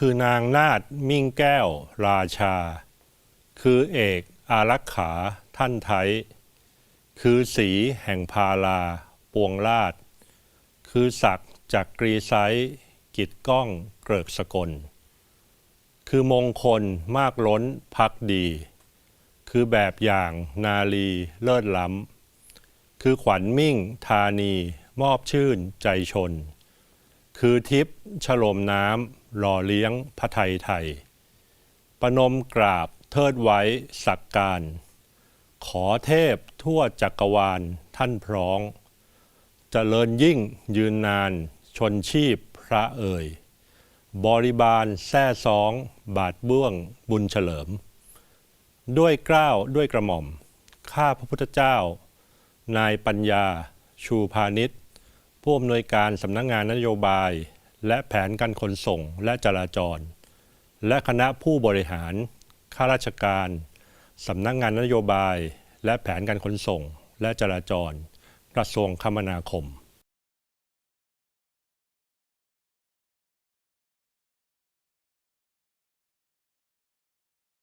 คือนางนาฏมิ่งแก้ว ราชา คือเอกอารักขาท่านไทย คือสีแห่งพาลา ปวงราช คือศักดิ์จากกรีไซส์กิจก้องเกริกสกล คือมงคลมากล้นพักดี คือแบบอย่างนาลีเลิศล้ำ คือขวัญมิ่งธานีมอบชื่นใจชน คือทิพย์ฉลมน้ำ หล่อเลี้ยงพระไทยไทย ประนมกราบเทิดไว้สักการ ขอเทพทั่วจักรวาลท่านพร้องเจริญยิ่งยืนนานชนชีพพระเอ่ย บริบาลแท่ซอง บาทเบื้องบุญเฉลิม ด้วยเกล้าวด้วยกระหม่อม ข้าพระพุทธเจ้า นายปัญญา ชูพาณิชย์ผู้อำนวยการสำนักงานนโยบาย และแผนการขนส่งและจราจร และคณะผู้บริหาร ข้าราชการสำนักงานนโยบาย และแผนการขนส่ง และจราจร กระทรวงคมนาคม